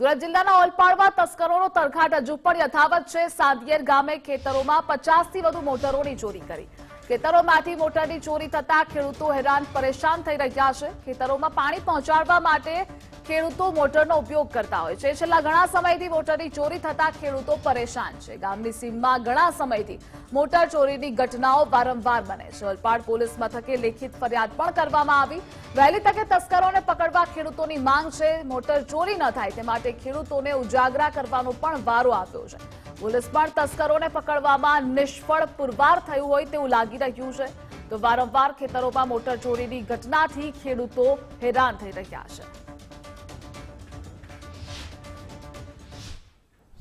સુરત જિલ્લાના ઓલપાડમાં તસ્કરોનો તરખાટ હજુ પણ યથાવત છે. સાદિયેર ગામે ખેતરોમાં પચાસથી વધુ મોટરોની ચોરી કરી. ખેતરોમાંથી મોટરની ચોરી થતા ખેડૂતો હેરાન પરેશાન થઈ રહ્યા છે. ખેતરોમાં પાણી પહોંચાડવા માટે ખેડૂતો મોટરનો ઉપયોગ કરતા હોય છે. છેલ્લા ઘણા સમયથી મોટરની ચોરી થતા ખેડૂતો પરેશાન છે. ગામની સીમમાં ઘણા સમયથી મોટર ચોરીની ઘટનાઓ વારંવાર બને છે. ઓલપાડ પોલીસ મથકે લેખિત ફરિયાદ પણ કરવામાં આવી. વહેલી તકે તસ્કરોને પકડવા ખેડૂતોની માંગ છે. મોટર ચોરી ન થાય તે માટે ખેડૂતોને ઉજાગરા કરવાનો પણ વારો આપ્યો છે. પોલીસ પણ તસ્કરોને પકડવામાં નિષ્ફળ પુરવાર થયું હોય તેવું લાગી રહ્યું છે. તો વારંવાર ખેતરોમાં મોટર ચોરીની ઘટનાથી ખેડૂતો હેરાન થઈ રહ્યા છે.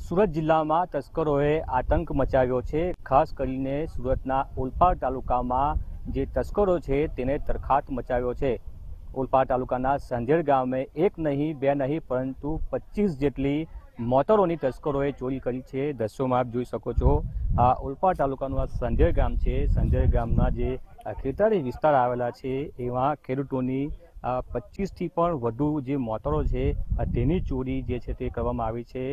સુરત જિલ્લામાં તસ્કરોએ આતંક મચાવ્યો છે. ખાસ કરીને સુરતના ઓલપાડ તાલુકામાં જે તસ્કરો છે તેને તરખાટ મચાવ્યો છે. ઓલપાડ તાલુકાના સંધેર ગામે એક નહીં, બે નહીં, પરંતુ પચીસ જેટલી મોટરોની તસ્કરોએ ચોરી કરી છે. દ્રશ્યોમાં આપ જોઈ શકો છો, આ ઓલપાડ તાલુકાનું આ સંધેર ગામ છે. સંધેડ ગામના જે ખેતરી વિસ્તાર આવેલા છે એમાં ખેડૂતોની પચીસથી પણ વધુ જે મોટરો છે તેની ચોરી જે છે તે કરવામાં આવી છે.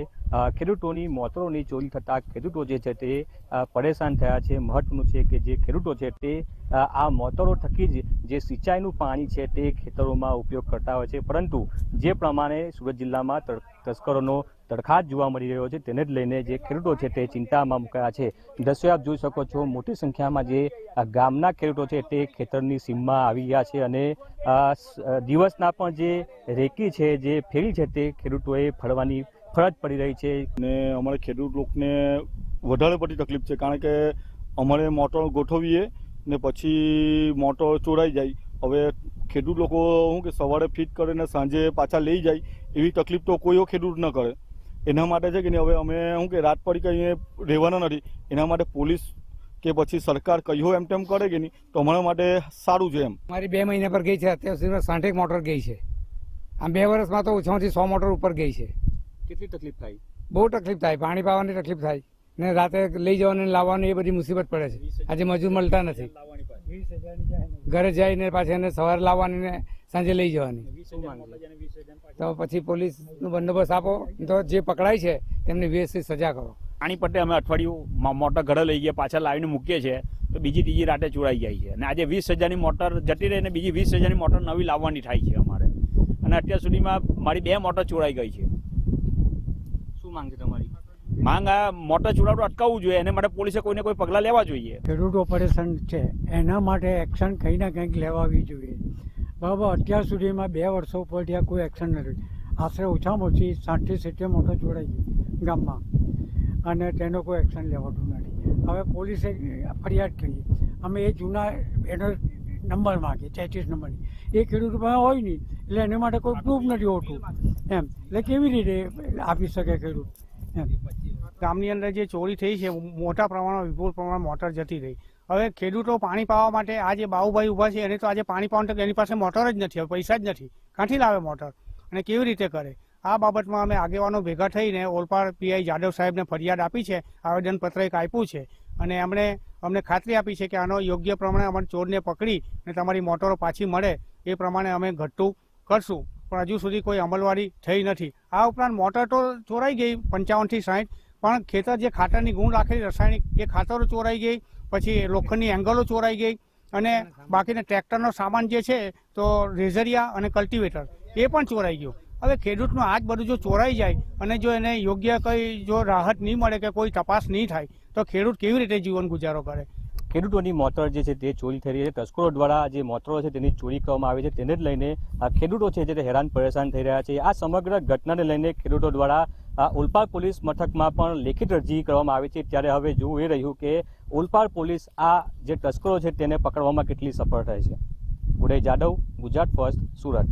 ખેડૂતોની મોટરોની ચોરી થતાં ખેડૂતો જે છે તે પરેશાન થયા છે. મહત્વનું છે કે જે ખેડૂતો છે તે આ મોટરો થકી જ જે સિંચાઈનું પાણી છે તે ખેતરોમાં ઉપયોગ કરતા હોય છે. પરંતુ જે પ્રમાણે સુરત જિલ્લામાં તસ્કરોનો તડખાટ જોવા મળી રહ્યો છે. તેને જ લઈને જે ખેડૂતો છે તે ચિંતામાં મુકાયા છે. દ્રશ્યો આપ જોઈ શકો છો, મોટી સંખ્યામાં જે ગામના ખેડૂતો છે તે ખેતરની સીમમાં આવી ગયા છે અને દિવસના પણ જે રેકી છે, જે ફેરી છે તે ખેડૂતોએ ફરવાની ફરજ પડી રહી છે. ને અમારે ખેડૂત લોકોને વધારે પડતી તકલીફ છે, કારણ કે અમારે મોટર ગોઠવીએ ને પછી મોટર ચોરાઈ જાય. હવે ખેડૂત લોકો શું કે સવારે ફિટ કરે ને સાંજે પાછા લઈ જાય, એવી તકલીફ તો કોઈ ખેડૂત ન કરે. એના માટે છે કે નહીં હવે અમે શું કે રાત પડી કંઈ રહેવાના નથી. એના માટે પોલીસ કે પછી સરકાર કહ્યું એમ તેમ કરે કે નહીં તો અમારા માટે સારું છે એમ. મારી બે મહિના પર ગઈ છે અત્યાર સુધીમાં સાઠેક મોટર ગઈ છે. આમ બે વર્ષમાં તો ઓછામાંથી સો મોટર ઉપર ગઈ છે. કેટલી તકલીફ થાય? બહુ તકલીફ થાય પાણી પાવાની તકલીફ થાય. ને રાતે લઈ જવાની ને લાવવાની એ બધી મુસીબત પડે છે. આજે મજૂર મળતા નથી. ઘરે જઈને પાછી એને સવારે લાવવાની ને સાંજે લઈ જવાની? તો પછી પોલીસનો બંદોબસ્ત આપો. તો જે પકડાય છે તેમને વ્યવસ્થિત સજા કરો. પાણી પટ્ટે અમે અઠવાડિયું મોટર ઘરે લઈ ગયા પાછા લાવીને મૂકીએ છીએ તો બીજી ત્રીજી રાતે ચોરાઈ જાય છે. અને આજે વીસ હજારની મોટર જતી રહી ને બીજી વીસ હજારની મોટર નવી લાવવાની થાય છે અમારે. અને અત્યાર સુધીમાં મારી બે મોટર ચોરાઈ ગઈ છે. શું માંગ છે તમારી? માંગ આ મોટર ચોરાવડું અટકાવવું જોઈએ. એને માટે પોલીસે કોઈને કોઈ પગલાં લેવા જોઈએ. ખેડૂત ઓપરેશન છે. એના માટે એક્શન કંઈ ના કંઈક લેવાવી જોઈએ. બરાબર અત્યાર સુધીમાં બે વર્ષો ત્યાં કોઈ એક્શન નથી. આશરે ઓછામાં ઓછી સાઠથી સિત્તેર મોટો જોડાઈ ગઈ ગામમાં. અને તેનો કોઈ એક્શન લેવાતું નથી. હવે પોલીસે ફરિયાદ કરી. અમે એ જૂના એનો નંબર માગીએ તેત્રીસ નંબરની. એ ખેડૂત પાસે હોય નહીં એટલે એને માટે કોઈ પ્રૂફ નથી હોતું. એમ એટલે કેવી રીતે આપી શકે ખેડૂત? એમ. ગામની અંદર જે ચોરી થઈ છે મોટા પ્રમાણમાં, વિપુલ પ્રમાણમાં મોટર જતી રહી. હવે ખેડૂતો પાણી પાવા માટે આ જે બાઉભાઈ ઊભા છે, એને તો આજે પાણી પાવાનું એની પાસે મોટર જ નથી પૈસા જ નથી. ક્યાંથી લાવે મોટર અને કેવી રીતે કરે? આ બાબતમાં અમે આગેવાનો ભેગા થઈને ઓલપાડ પીઆઈ જાદવ સાહેબને ફરિયાદ આપી છે, આવેદનપત્ર એક આપ્યું છે. અને એમણે, અમને ખાતરી આપી છે કે આનો યોગ્ય પ્રમાણે અમારે ચોરને પકડી અને તમારી મોટરો પાછી મળે, એ પ્રમાણે અમે ઘટતું કરશું. પણ હજુ સુધી કોઈ અમલવારી થઈ નથી. આ ઉપરાંત મોટર તો ચોરાઈ ગઈ, પંચાવનથી સાઠ પણ ખેતર જે ખાતરની ગુણ રાખેલી રાસાયણિક, એ ખાતરો ચોરાઈ ગઈ, પછી લોખંડની એંગલો ચોરાઈ ગઈ અને બાકીના ટ્રેક્ટરનો સામાન જે છે, તો રેઝરિયા અને કલ્ટિવેટર એ પણ ચોરાઈ ગયું. હવે ખેડૂતનું આ જ બધું જો ચોરાઈ જાય અને જો એને યોગ્ય કંઈ જો રાહત નહીં મળે કે કોઈ તપાસ નહીં થાય, તો ખેડૂત કેવી રીતે જીવન ગુજારો કરે? ખેડૂતોની મોટર જે છે તે ચોરી થઈ રહી છે. તસ્કરો દ્વારા જે મોટરો છે તેની ચોરી કરવામાં આવી છે. તેને જ લઈને ખેડૂતો છે જે હેરાન પરેશાન થઈ રહ્યા છે. આ સમગ્ર ઘટનાને લઈને ખેડૂતો દ્વારા આ ઓલપાડ પોલીસ મથકમાં પણ લેખિત અરજી કરવામાં આવી છે. ત્યારે હવે જોવું એ રહ્યું કે ઓલપાડ પોલીસ આ જે તસ્કરો છે, તેને પકડવામાં કેટલી સફળ થાય છે? ઉદય જાદવ, ગુજરાત ફર્સ્ટ સુરત.